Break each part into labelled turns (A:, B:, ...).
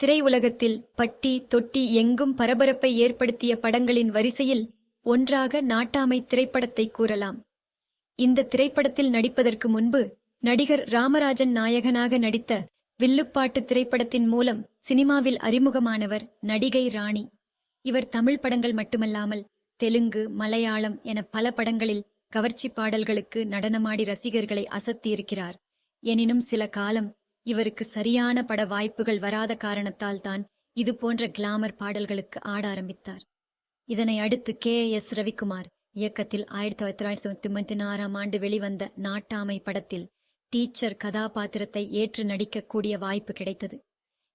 A: திரையுலகத்தில் பட்டி தொட்டி எங்கும் பரபரப்பை ஏற்படுத்திய படங்களின் வரிசையில் ஒன்றாக நாட்டாமை திரைப்படத்தை கூறலாம். இந்த திரைப்படத்தில் நடிப்பதற்கு முன்பு நடிகர் ராமராஜன் நாயகனாக நடித்த வில்லுப்பாட்டு திரைப்படத்தின் மூலம் சினிமாவில் அறிமுகமானவர் நடிகை ராணி. இவர் தமிழ் படங்கள் மட்டுமல்லாமல் தெலுங்கு மலையாளம் என பல படங்களில் கவர்ச்சி பாடல்களுக்கு நடனமாடி ரசிகர்களை அசத்தியிருக்கிறார். எனினும் சில காலம் இவருக்கு சரியான பட வாய்ப்புகள் வராத காரணத்தால் தான் இது போன்ற கிளாமர் பாடல்களுக்கு ஆட ஆரம்பித்தார். இதனை அடுத்து கே எஸ் ரவிக்குமார் இயக்கத்தில் ஆயிரத்தி தொள்ளாயிரத்தி தொண்ணூத்தி ஆறாம் ஆண்டு வெளிவந்த நாட்டாமை படத்தில் டீச்சர் கதாபாத்திரத்தை ஏற்று நடிக்கக்கூடிய வாய்ப்பு கிடைத்தது.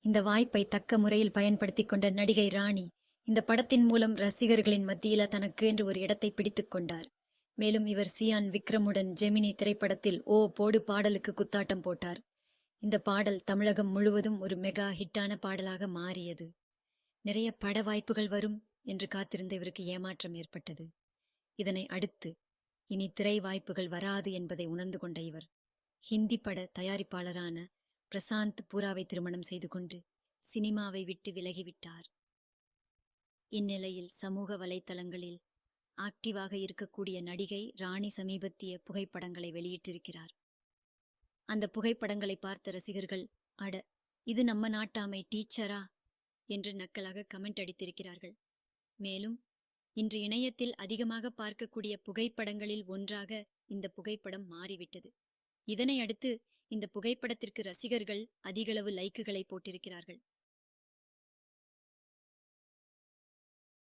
A: இந்த வாய்ப்பை தக்க முறையில் பயன்படுத்திக் கொண்ட நடிகை ராணி இந்த படத்தின் மூலம் ரசிகர்களின் மத்தியில தனக்கு என்று ஒரு இடத்தை பிடித்துக் கொண்டார். மேலும் இவர் சியான் விக்ரமுடன் ஜெமினி திரைப்படத்தில் ஓ போடு பாடலுக்கு குத்தாட்டம் போட்டார். இந்த பாடல் தமிழகம் முழுவதும் ஒரு மெகா ஹிட்டான பாடலாக மாறியது. நிறைய பட வாய்ப்புகள் வரும் என்று காத்திருந்த இவருக்கு ஏமாற்றம் ஏற்பட்டது. இதனை அடுத்து இனி திரை வாய்ப்புகள் வராது என்பதை உணர்ந்து கொண்ட இவர் ஹிந்தி பட தயாரிப்பாளரான பிரசாந்த் பூராவை திருமணம் செய்து கொண்டு சினிமாவை விட்டு விலகிவிட்டார். இந்நிலையில் சமூக வலைத்தளங்களில் ஆக்டிவாக இருக்கக்கூடிய நடிகை ராணி சமீபத்திய புகைப்படங்களை வெளியிட்டிருக்கிறார். அந்த புகைப்படங்களை பார்த்த ரசிகர்கள் அட இது நம்ம நாட்டாமை டீச்சரா என்று நக்கலாக கமெண்ட் அடித்திருக்கிறார்கள். மேலும் இன்று இணையத்தில் அதிகமாக பார்க்கக்கூடிய புகைப்படங்களில் ஒன்றாக இந்த புகைப்படம் மாறிவிட்டது. இதனை அடுத்து இந்த புகைப்படத்திற்கு ரசிகர்கள் அதிகளவு லைக்குகளை போட்டிருக்கிறார்கள்.